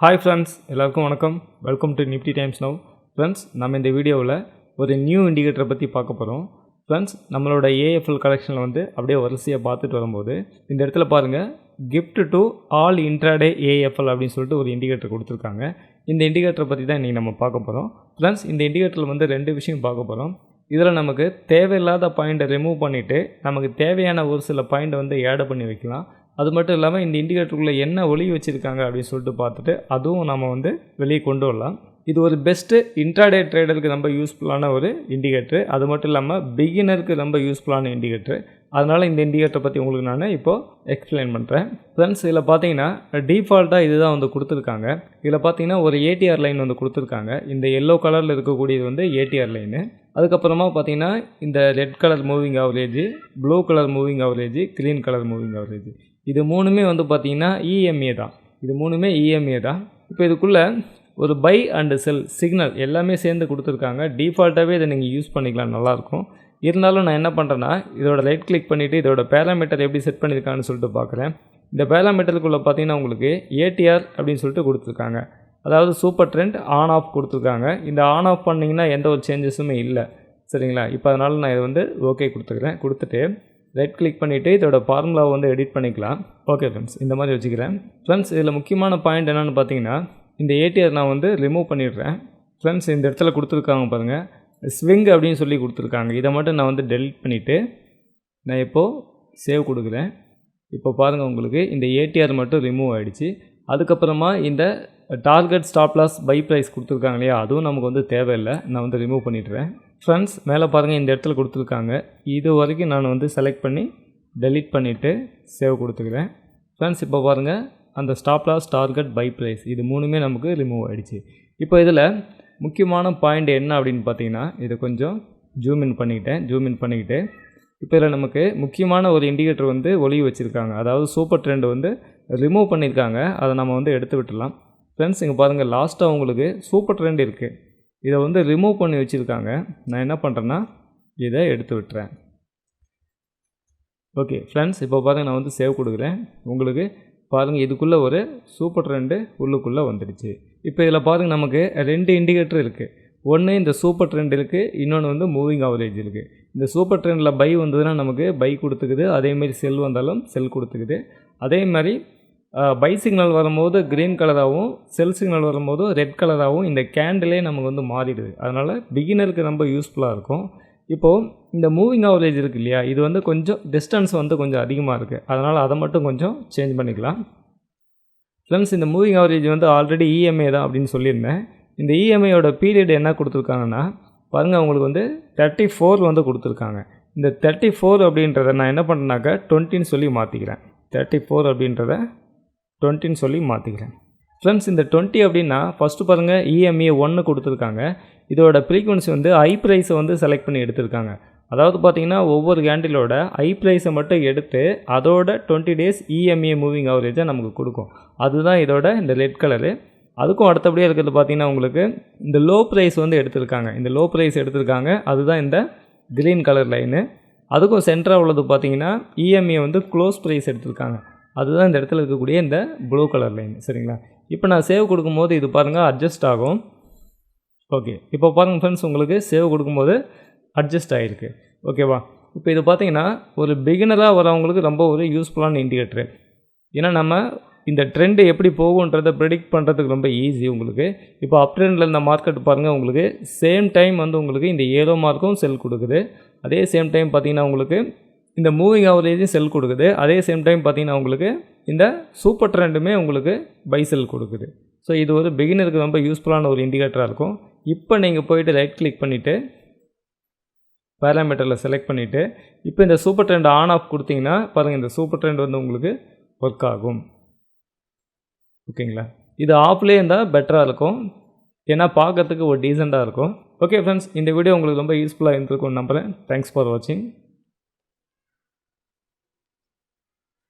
Hi friends எல்லாருக்கும் வணக்கம். Welcome to Nifty Times Now friends நம்ம இந்த வீடியோவில் ஒரு நியூ இண்டிகேட்டரை பற்றி பார்க்க போகிறோம் ஃப்ரெண்ட்ஸ் நம்மளோட ஏஎஃப்எல் கலெக்ஷனில் வந்து அப்படியே வரிசையாக பார்த்துட்டு வரும்போது இந்த இடத்துல பாருங்கள் gift to all intraday AFL அப்படின்னு சொல்லிட்டு ஒரு இண்டிகேட்டர் கொடுத்துருக்காங்க. இந்த இண்டிகேட்டரை பற்றி தான் இன்றைக்கி நம்ம பார்க்க போகிறோம் ஃப்ரெண்ட்ஸ் இந்த இண்டிகேட்டரில் வந்து ரெண்டு விஷயம் பார்க்க போகிறோம் இதில் நமக்கு தேவையில்லாத பாயிண்ட்டை ரிமூவ் பண்ணிவிட்டு நமக்கு தேவையான ஒரு சில பாயிண்ட்டை வந்து ஆட் பண்ணி வைக்கலாம். அது மட்டும் இல்லாமல் இந்த இண்டிகேட்டருக்குள்ளே என்ன ஒளி வச்சுருக்காங்க அப்படின்னு சொல்லிட்டு பார்த்துட்டு அதுவும் நம்ம வந்து வெளியே கொண்டு வரலாம். இது ஒரு பெஸ்ட்டு இன்ட்ராடே ட்ரேடருக்கு ரொம்ப யூஸ்ஃபுல்லான ஒரு இண்டிகேட்டர் அது மட்டும் இல்லாமல் பிகினருக்கு ரொம்ப யூஸ்ஃபுல்லான இண்டிகேட்டர் அதனால் இந்த இண்டிகேட்டரை பற்றி உங்களுக்கு நான் இப்போது எக்ஸ்பிளைன் பண்ணுறேன் ஃப்ரெண்ட்ஸ் இதில் பார்த்தீங்கன்னா டிஃபால்ட்டாக இதுதான் வந்து கொடுத்துருக்காங்க. இதில் பார்த்தீங்கன்னா ஒரு ஏடிஆர் லைன் வந்து கொடுத்துருக்காங்க. இந்த எல்லோ கலரில் இருக்கக்கூடியது வந்து ஏடிஆர் லைனு அதுக்கப்புறமா பார்த்தீங்கன்னா இந்த red colour moving average blue colour moving average green colour moving average இது மூணுமே வந்து பார்த்திங்கன்னா இஎம்ஏ தான். இது மூணுமே இஎம்ஏ தான். இப்போ இதுக்குள்ளே ஒரு பை அண்டு செல் சிக்னல் எல்லாமே சேர்ந்து கொடுத்துருக்காங்க. டிஃபால்ட்டாகவே இதை நீங்கள் யூஸ் பண்ணிக்கலாம் நல்லாயிருக்கும். இருந்தாலும் நான் என்ன பண்ணுறேன்னா இதோட ரைட் கிளிக் பண்ணிவிட்டு இதோட பேராமீட்டர் எப்படி செட் பண்ணியிருக்கான்னு சொல்லிட்டு பார்க்குறேன் இந்த பேராமீட்டருக்குள்ளே பார்த்தீங்கன்னா உங்களுக்கு ஏடிஆர் அப்படின்னு சொல்லிட்டு கொடுத்துருக்காங்க. அதாவது சூப்பர் ட்ரெண்ட் ஆன் ஆஃப் கொடுத்துருக்காங்க. இந்த ஆன் ஆஃப் பண்ணிங்கன்னா எந்த ஒரு சேஞ்சஸுமே இல்லை. சரிங்களா? இப்போ அதனால் நான் இதை வந்து ஓகே கொடுத்துக்கிறேன். கொடுத்துட்டு ரைட் கிளிக் பண்ணிவிட்டு இதோட ஃபார்முலாவை வந்து எடிட் பண்ணிக்கலாம். ஓகே ஃப்ரெண்ட்ஸ் இந்த மாதிரி வச்சுக்கிறேன். ஃப்ரெண்ட்ஸ் இதில் முக்கியமான பாயிண்ட் என்னென்னு பார்த்தீங்கன்னா இந்த ஏடிஆர் நான் வந்து ரிமூவ் பண்ணிடுறேன். ஃப்ரெண்ட்ஸ் இந்த இடத்துல கொடுத்துருக்காங்க பாருங்கள் ஸ்விங் அப்படின்னு சொல்லி கொடுத்துருக்காங்க. இதை மட்டும் நான் வந்து டெலிட் பண்ணிவிட்டு நான் இப்போது சேவ் கொடுக்குறேன். இப்போ பாருங்கள் உங்களுக்கு இந்த ஏடிஆர் மட்டும் ரிமூவ் ஆகிடுச்சு அதுக்கப்புறமா இந்த டார்கெட் ஸ்டாப்லாஸ் பை ப்ரைஸ் கொடுத்துருக்காங்க இல்லையா? அதுவும் நமக்கு வந்து தேவையில்லை. நான் வந்து ரிமூவ் பண்ணிடுறேன். ஃப்ரெண்ட்ஸ் மேலே பாருங்கள் இந்த இடத்துல கொடுத்துருக்காங்க. இது வரைக்கும் நான் வந்து செலக்ட் பண்ணி டெலீட் பண்ணிவிட்டு சேவ் கொடுத்துக்கிறேன். ஃப்ரெண்ட்ஸ் இப்போ பாருங்கள் அந்த stop loss target buy price இது மூணுமே நமக்கு ரிமூவ் ஆகிடுச்சு இப்போ இதில் முக்கியமான பாயிண்ட் என்ன அப்படின்னு பார்த்தீங்கன்னா இதை கொஞ்சம் ஜூம் இன் பண்ணிக்கிட்டேன் ஜூம் இன் பண்ணிக்கிட்டு. இப்போ இதில் நமக்கு முக்கியமான ஒரு இண்டிகேட்டர் வந்து ஒளி வச்சுருக்காங்க. அதாவது சூப்பர் ட்ரெண்ட் வந்து ரிமூவ் பண்ணியிருக்காங்க அதை நம்ம வந்து எடுத்து விட்டுடலாம். ஃப்ரெண்ட்ஸ் இங்கே பாருங்கள் லாஸ்ட்டாக உங்களுக்கு சூப்பர் ட்ரெண்ட் இருக்குது இதை வந்து ரிமூவ் பண்ணி வச்சுருக்காங்க. நான் என்ன பண்ணுறேன்னா இதை எடுத்து விட்டுறேன். ஓகே ஃப்ரெண்ட்ஸ் இப்போ பாருங்கள் நான் வந்து சேவ் கொடுக்குறேன். உங்களுக்கு பாருங்கள் இதுக்குள்ளே ஒரு சூப்பர் ட்ரெண்டு உள்ளுக்குள்ளே வந்துடுச்சு. இப்போ இதில் பாருங்கள் நமக்கு ரெண்டு இண்டிகேட்டர் இருக்குது ஒன்று இந்த சூப்பர் ட்ரெண்ட் இருக்குது இன்னொன்று வந்து மூவிங் ஆவரேஜ் இருக்குது இந்த சூப்பர் ட்ரெண்டில் பை வந்ததுன்னா நமக்கு பை கொடுத்துக்குது. அதேமாரி செல் வந்தாலும் செல் கொடுத்துக்குது. அதே மாதிரி பை சிக்னல் வரும்போது க்ரீன் கலராகவும் செல் சிக்னல் வரும்போது ரெட் கலராகவும் இந்த கேண்டிலே நமக்கு வந்து மாறிடுது. அதனால் பிகினருக்கு ரொம்ப யூஸ்ஃபுல்லாக இருக்கும். இப்போது இந்த மூவிங் ஆவரேஜ் இருக்குது இல்லையா? இது வந்து கொஞ்சம் டிஸ்டன்ஸ் வந்து கொஞ்சம் அதிகமாக இருக்குது அதனால் அதை மட்டும் கொஞ்சம் சேஞ்ச் பண்ணிக்கலாம். ஃப்ரெண்ட்ஸ் இந்த மூவிங் ஆவரேஜ் வந்து ஆல்ரெடி இஎம்ஐ தான் அப்படின்னு சொல்லியிருந்தேன். இந்த இஎம்ஐயோட பீரியட் என்ன கொடுத்துருக்காங்கன்னா பாருங்கள் அவங்களுக்கு வந்து தேர்ட்டி ஃபோர் வந்து கொடுத்துருக்காங்க. இந்த தேர்ட்டி ஃபோர் அப்படின்றத நான் என்ன பண்ணுறேனாக்கா டுவெண்ட்டின்னு சொல்லி மாற்றிக்கிறேன் தேர்ட்டி ஃபோர் அப்படின்றத டுவெண்ட்டின்னு சொல்லி மாற்றிக்கிறேன் ஃப்ரெண்ட்ஸ் இந்த டுவெண்ட்டி அப்படின்னா ஃபஸ்ட்டு பாருங்கள் இஎம்ஏ ஒன்று கொடுத்துருக்காங்க. இதோட ஃப்ரீக்குவன்சி வந்து ஐ ப்ரைஸை வந்து செலக்ட் பண்ணி எடுத்திருக்காங்க. அதாவது பார்த்தீங்கன்னா ஒவ்வொரு கேண்டிலோட ஐ ப்ரைஸை மட்டும் எடுத்து அதோட டுவெண்ட்டி டேஸ் இஎம்ஏ மூவிங் ஆவரேஜை நமக்கு கொடுக்கும். அதுதான் இதோட இந்த ரெட் கலரு அதுக்கும் அடுத்தபடியாக இருக்கிறது பார்த்தீங்கன்னா உங்களுக்கு இந்த லோ ப்ரைஸ் வந்து எடுத்திருக்காங்க. இந்த லோ ப்ரைஸ் எடுத்திருக்காங்க. அதுதான் இந்த க்ரீன் கலர் லைனு அதுக்கும் சென்டராக உள்ளது பார்த்தீங்கன்னா இஎம்ஏ வந்து க்ளோஸ் ப்ரைஸ் எடுத்திருக்காங்க. அதுதான் இந்த இடத்துல இருக்கக்கூடிய இந்த ப்ளூ கலர் லைன் சரிங்களா? இப்போ நான் சேவ் கொடுக்கும்போது இது பாருங்கள் அட்ஜஸ்ட் ஆகும். ஓகே இப்போ பாருங்கள் ஃப்ரெண்ட்ஸ் உங்களுக்கு சேவ் கொடுக்கும்போது அட்ஜஸ்ட் ஆகிருக்கு ஓகேவா இப்போ இது பார்த்தீங்கன்னா ஒரு பிகினராக வரவங்களுக்கு ரொம்ப ஒரு யூஸ்ஃபுல்லான இண்டிகேட்டரு ஏன்னா நம்ம இந்த ட்ரெண்டு எப்படி போகுன்றதை ப்ரெடிக்ட் பண்ணுறதுக்கு ரொம்ப ஈஸி உங்களுக்கு. இப்போ அப் ட்ரெண்டில் இந்த மார்க்கெட் பாருங்கள் உங்களுக்கு சேம் டைம் வந்து உங்களுக்கு இந்த ஏழோ மார்க்கும் செல் கொடுக்குது. அதே சேம் டைம் பார்த்தீங்கன்னா உங்களுக்கு இந்த மூவிங் ஆவரேஜும் செல் கொடுக்குது. அதே சேம் டைம் பார்த்தீங்கன்னா உங்களுக்கு இந்த சூப்பர் ட்ரெண்டுமே உங்களுக்கு பை செல் கொடுக்குது. ஸோ இது ஒரு பிகினருக்கு ரொம்ப யூஸ்ஃபுல்லான ஒரு இண்டிகேட்டராக இருக்கும். இப்போ நீங்கள் போயிட்டு ரைட் கிளிக் பண்ணிவிட்டு பேராமீட்டரில் செலக்ட் பண்ணிவிட்டு இப்போ இந்த சூப்பர் ட்ரெண்ட் ஆன் ஆஃப் கொடுத்தீங்கன்னா பாருங்கள் இந்த சூப்பர் ட்ரெண்ட் வந்து உங்களுக்கு ஒர்க் ஆகும். ஓகேங்களா? இது ஆஃப்லேயே இருந்தால் பெட்டராக இருக்கும். ஏன்னா பார்க்கறதுக்கு ஒரு டீசெண்டாக இருக்கும். ஓகே ஃப்ரெண்ட்ஸ் இந்த வீடியோ உங்களுக்கு ரொம்ப யூஸ்ஃபுல்லாக இருந்திருக்கும்னு நம்புகிறேன் தேங்க்ஸ் ஃபார் வாட்சிங்